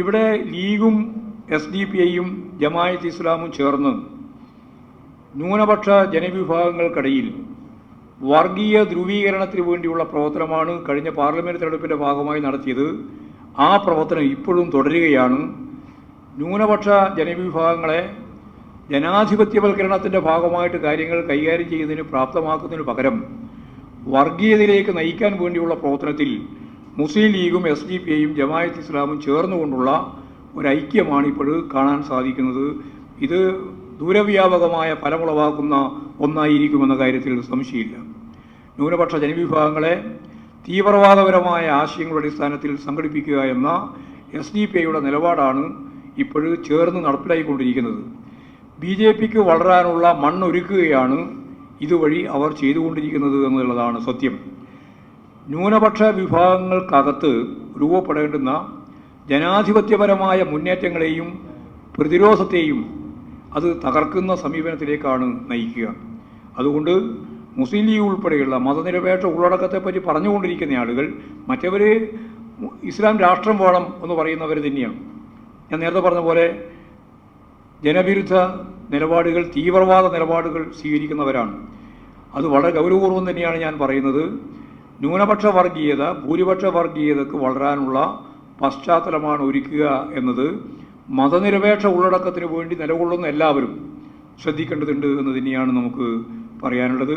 ഇവിടെ ലീഗും S D P ഐയും ജമായത്ത് ഇസ്ലാമും ചേർന്ന് ന്യൂനപക്ഷ ജനവിഭാഗങ്ങൾക്കിടയിൽ വർഗീയ ധ്രുവീകരണത്തിന് വേണ്ടിയുള്ള പ്രവർത്തനമാണ് കഴിഞ്ഞ പാർലമെന്റ് തെരഞ്ഞെടുപ്പിന്റെ ഭാഗമായി നടത്തിയത്. ആ പ്രവർത്തനം ഇപ്പോഴും തുടരുകയാണ്. ന്യൂനപക്ഷ ജനവിഭാഗങ്ങളെ ജനാധിപത്യവൽക്കരണത്തിന്റെ ഭാഗമായിട്ട് കാര്യങ്ങൾ കൈകാര്യം ചെയ്യുന്നതിന് പ്രാപ്തമാക്കുന്നതിന് പകരം വർഗീയതയിലേക്ക് നയിക്കാൻ വേണ്ടിയുള്ള പ്രവർത്തനത്തിൽ മുസ്ലിം ലീഗും എസ് ഡി പി ഐയും ജമായത്ത് ഇസ്ലാമും ചേർന്നുകൊണ്ടുള്ള ഒരു ഐക്യമാണ് ഇപ്പോൾ കാണാൻ സാധിക്കുന്നത്. ഇത് ദൂരവ്യാപകമായ ഫലമുളവാക്കുന്ന ഒന്നായിരിക്കുമെന്ന കാര്യത്തിൽ സംശയമില്ല. ന്യൂനപക്ഷ ജനവിഭാഗങ്ങളെ തീവ്രവാദപരമായ ആശയങ്ങളുടെ അടിസ്ഥാനത്തിൽ സംഘടിപ്പിക്കുക എന്ന എസ് ഡി പി ഐയുടെ നിലപാടാണ് ഇപ്പോൾ ചേർന്ന് നടപ്പിലായിക്കൊണ്ടിരിക്കുന്നത്. ബി ജെ പിക്ക് വളരാനുള്ള മണ്ണൊരുക്കുകയാണ് ഇതുവഴി അവർ ചെയ്തുകൊണ്ടിരിക്കുന്നത് എന്നുള്ളതാണ് സത്യം. ന്യൂനപക്ഷ വിഭാഗങ്ങൾക്കകത്ത് രൂപപ്പെടേണ്ടുന്ന ജനാധിപത്യപരമായ മുന്നേറ്റങ്ങളെയും പ്രതിരോധത്തെയും അത് തകർക്കുന്ന സമീപനത്തിലേക്കാണ് നയിക്കുക. അതുകൊണ്ട് മുസ്ലിം ലീഗ് ഉൾപ്പെടെയുള്ള മതനിരപേക്ഷ ഉള്ളടക്കത്തെപ്പറ്റി പറഞ്ഞുകൊണ്ടിരിക്കുന്ന ആളുകൾ മറ്റവർ ഇസ്ലാം രാഷ്ട്രം വേണം എന്ന് പറയുന്നവർ തന്നെയാണ്. ഞാൻ നേരത്തെ പറഞ്ഞ പോലെ ജനവിരുദ്ധ നിലപാടുകൾ തീവ്രവാദ നിലപാടുകൾ സ്വീകരിക്കുന്നവരാണ്. അത് വളരെ ഗൗരവപൂർവം തന്നെയാണ് ഞാൻ പറയുന്നത്. ന്യൂനപക്ഷ വർഗീയത ഭൂരിപക്ഷ വർഗീയതക്ക് വളരാനുള്ള പശ്ചാത്തലമാണ് ഒരുക്കുക എന്നത് മതനിരപേക്ഷ ഉള്ളടക്കത്തിന് വേണ്ടി നിലകൊള്ളുന്ന എല്ലാവരും ശ്രദ്ധിക്കേണ്ടതുണ്ട് എന്ന് തന്നെയാണ് നമുക്ക് പറയാനുള്ളത്.